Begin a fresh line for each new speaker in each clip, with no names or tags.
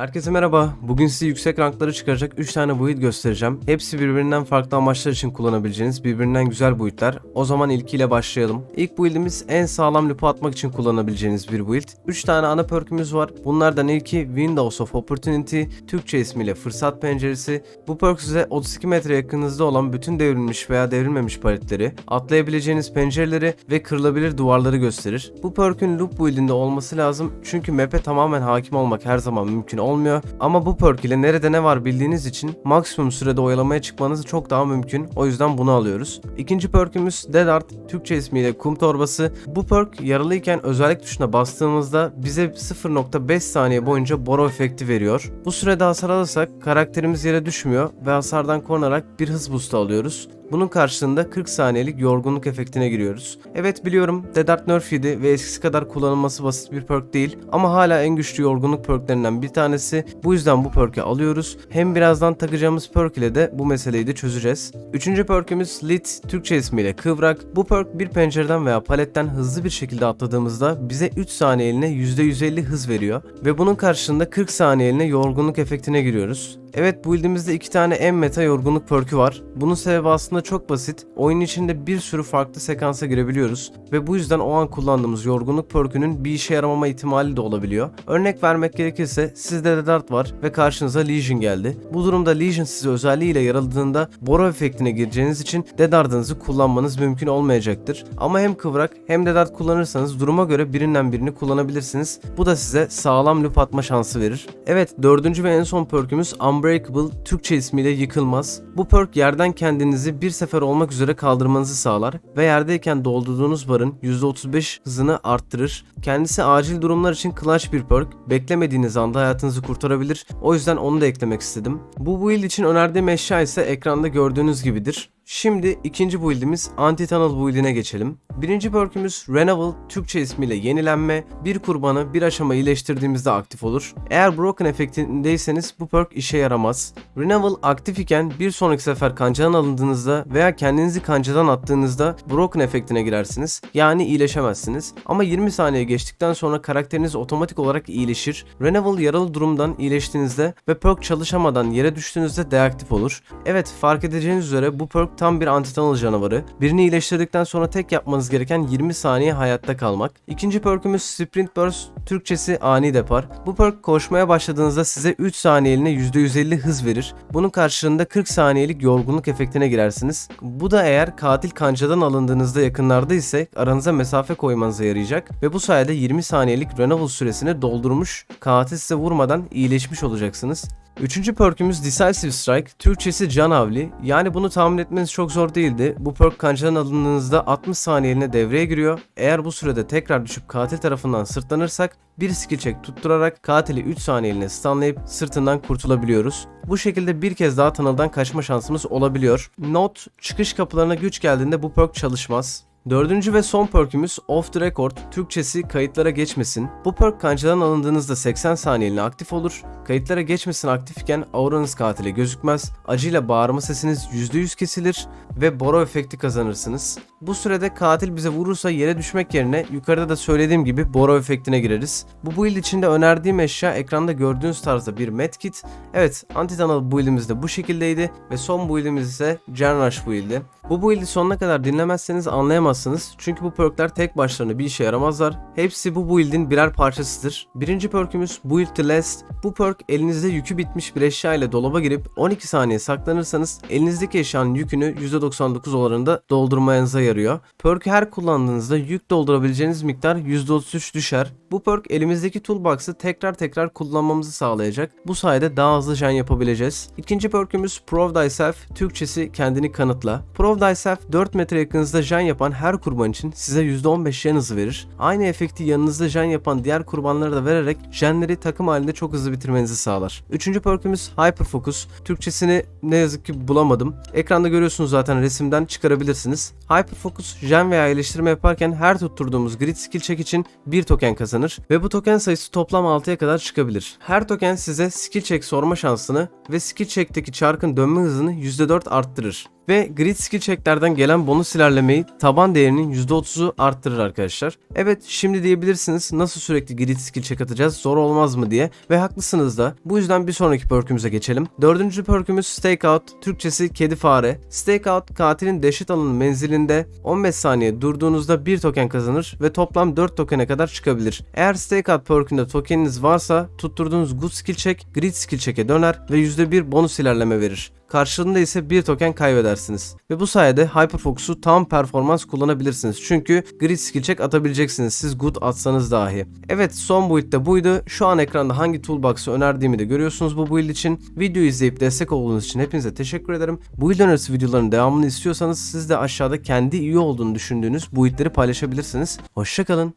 Herkese merhaba. Bugün size yüksek rankları çıkaracak 3 tane build göstereceğim. Hepsi birbirinden farklı amaçlar için kullanabileceğiniz birbirinden güzel buildler. O zaman ilkiyle başlayalım. İlk buildimiz en sağlam lupu atmak için kullanabileceğiniz bir build. 3 tane ana perkümüz var. Bunlardan ilki Windows of Opportunity, Türkçe ismiyle fırsat penceresi. Bu perk size 32 metre yakınınızda olan bütün devrilmiş veya devrilmemiş paletleri, atlayabileceğiniz pencereleri ve kırılabilir duvarları gösterir. Bu perkün loop build'inde olması lazım çünkü map'e tamamen hakim olmak her zaman mümkün olmuyor. Ama bu perk ile nerede ne var bildiğiniz için maksimum sürede oyalamaya çıkmanız çok daha mümkün. O yüzden bunu alıyoruz. İkinci perkümüz Dead Art, Türkçe ismiyle kum torbası. Bu perk yaralıyken özellik tuşuna bastığımızda bize 0.5 saniye boyunca boro efekti veriyor. Bu sürede hasar alırsak karakterimiz yere düşmüyor ve hasardan korunarak bir hız boost alıyoruz. Bunun karşılığında 40 saniyelik yorgunluk efektine giriyoruz. Evet biliyorum Dead Art nerf yedi ve eskisi kadar kullanılması basit bir perk değil ama hala en güçlü yorgunluk perklerinden bir tanesi. Bu yüzden bu perk'i alıyoruz. Hem birazdan takacağımız perk ile de bu meseleyi de çözeceğiz. Üçüncü perk'ümüz Lit, Türkçe ismiyle Kıvrak. Bu perk bir pencereden veya paletten hızlı bir şekilde atladığımızda bize 3 saniyeliğine %150 hız veriyor ve bunun karşılığında 40 saniyeliğine yorgunluk efektine giriyoruz. Evet bu build'imizde iki tane en meta yorgunluk perk'ü var. Bunun sebebi aslında çok basit. Oyun içinde bir sürü farklı sekansa girebiliyoruz ve bu yüzden o an kullandığımız yorgunluk perk'ünün bir işe yaramama ihtimali de olabiliyor. Örnek vermek gerekirse sizde de dart var ve karşınıza Legion geldi. Bu durumda Legion sizi özelliğiyle yaraladığında Boro efektine gireceğiniz için Dead Dart'ınızı kullanmanız mümkün olmayacaktır. Ama hem kıvrak hem de dart kullanırsanız duruma göre birinden birini kullanabilirsiniz. Bu da size sağlam loop atma şansı verir. Evet dördüncü ve en son perk'ümüz Unbreakable, Türkçe ismiyle yıkılmaz. Bu perk yerden kendinizi bir sefer olmak üzere kaldırmanızı sağlar ve yerdeyken doldurduğunuz barın %35 hızını arttırır. Kendisi acil durumlar için clutch bir perk. Beklemediğiniz anda hayatınızı kurtarabilir. O yüzden onu da eklemek istedim. Bu build için önerdiğim eşya ise ekranda gördüğünüz gibidir. Şimdi ikinci build'imiz Anti-Tunnel build'ine geçelim. Birinci perk'ümüz Renewal, Türkçe ismiyle yenilenme. Bir kurbanı bir aşama iyileştirdiğimizde aktif olur. Eğer Broken efektindeyseniz bu perk işe yaramaz. Renewal aktif iken bir sonraki sefer kancadan alındığınızda veya kendinizi kancadan attığınızda Broken efektine girersiniz. Yani iyileşemezsiniz. Ama 20 saniye geçtikten sonra karakteriniz otomatik olarak iyileşir. Renewal yaralı durumdan iyileştiğinizde ve perk çalışamadan yere düştüğünüzde deaktif olur. Evet fark edeceğiniz üzere bu perk tam bir anti-tunnel canavarı. Birini iyileştirdikten sonra tek yapmanız gereken 20 saniye hayatta kalmak. İkinci perkümüz Sprint Burst, Türkçesi ani depar. Bu perk koşmaya başladığınızda size 3 saniyeliğine %150 hız verir. Bunun karşılığında 40 saniyelik yorgunluk efektine girersiniz. Bu da eğer katil kancadan alındığınızda yakınlarda ise aranıza mesafe koymanıza yarayacak ve bu sayede 20 saniyelik renewal süresini doldurmuş, katil size vurmadan iyileşmiş olacaksınız. Üçüncü perkümüz Decisive Strike, Türkçesi can havli. Yani bunu tahmin etmeniz çok zor değildi. Bu perk kancadan alındığınızda 60 saniyeliğine devreye giriyor. Eğer bu sürede tekrar düşüp katil tarafından sırtlanırsak bir skill check tutturarak katili 3 saniyeliğine stunlayıp sırtından kurtulabiliyoruz. Bu şekilde bir kez daha tunnel'dan kaçma şansımız olabiliyor. Not, çıkış kapılarına güç geldiğinde bu perk çalışmaz. Dördüncü ve son perkümüz Off the Record, Türkçesi kayıtlara geçmesin. Bu perk kancadan alındığınızda 80 saniyeliğine aktif olur. Kayıtlara geçmesin aktifken auranız katile gözükmez. Acıyla bağırma sesiniz %100 kesilir ve boro efekti kazanırsınız. Bu sürede katil bize vurursa yere düşmek yerine yukarıda da söylediğim gibi boro efektine gireriz. Bu build içinde önerdiğim eşya ekranda gördüğünüz tarzda bir medkit. Evet anti-tunnel build'imiz de bu şekildeydi ve son build'imiz ise Gen Rush build'i. Bu build'i sonuna kadar dinlemezseniz anlayamazsınız çünkü bu perkler tek başlarına bir işe yaramazlar. Hepsi bu build'in birer parçasıdır. Birinci perkümüz Build to Last. Bu perk elinizde yükü bitmiş bir eşya ile dolaba girip 12 saniye saklanırsanız elinizdeki eşyanın yükünü %99 oranında doldurmanıza yarıyor. Perk'ü her kullandığınızda yük doldurabileceğiniz miktar %33 düşer. Bu perk elimizdeki toolbox'ı tekrar tekrar kullanmamızı sağlayacak. Bu sayede daha hızlı gen yapabileceğiz. İkinci perkümüz Prove Thyself, Türkçesi kendini kanıtla. Prove Thyself 4 metre yakınızda gen yapan her kurban için size %15 gen hızı verir. Aynı efekti yanınızda gen yapan diğer kurbanlara da vererek genleri takım halinde çok hızlı bitirmenizi sağlar. Üçüncü perkümüz Hyper Focus. Türkçesini ne yazık ki bulamadım. Ekranda görüyorsunuz zaten resimden çıkarabilirsiniz. Hyper Focus gen veya iyileştirme yaparken her tutturduğumuz grid skill check için bir token kazanır ve bu token sayısı toplam 6'ya kadar çıkabilir. Her token size skill check sorma şansını ve skill check'teki çarkın dönme hızını %4 arttırır. Ve grid skill checklerden gelen bonus ilerlemeyi taban değerinin %30'u arttırır arkadaşlar. Evet şimdi diyebilirsiniz nasıl sürekli grid skill check atacağız zor olmaz mı diye ve haklısınız da. Bu yüzden bir sonraki perkümüze geçelim. Dördüncü perkümüz Stakeout, Türkçesi kedi fare. Stakeout katilin dehşet alanı menzilinde 15 saniye durduğunuzda 1 token kazanır ve toplam 4 tokene kadar çıkabilir. Eğer Stakeout perkünde tokeniniz varsa tutturduğunuz good skill check grid skill check'e döner ve %1 bonus ilerleme verir. Karşılığında ise bir token kaybedersiniz. Ve bu sayede Hyperfocus'u tam performans kullanabilirsiniz. Çünkü grid skill check atabileceksiniz siz good atsanız dahi. Evet son build de buydu. Şu an ekranda hangi toolbox'ı önerdiğimi de görüyorsunuz bu build için. Videoyu izleyip destek olduğunuz için hepinize teşekkür ederim. Build önerisi videoların devamını istiyorsanız siz de aşağıda kendi iyi olduğunu düşündüğünüz buildleri paylaşabilirsiniz. Hoşçakalın.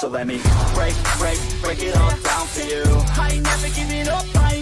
So let me break, break, break it all down for you. I ain't never giving up, I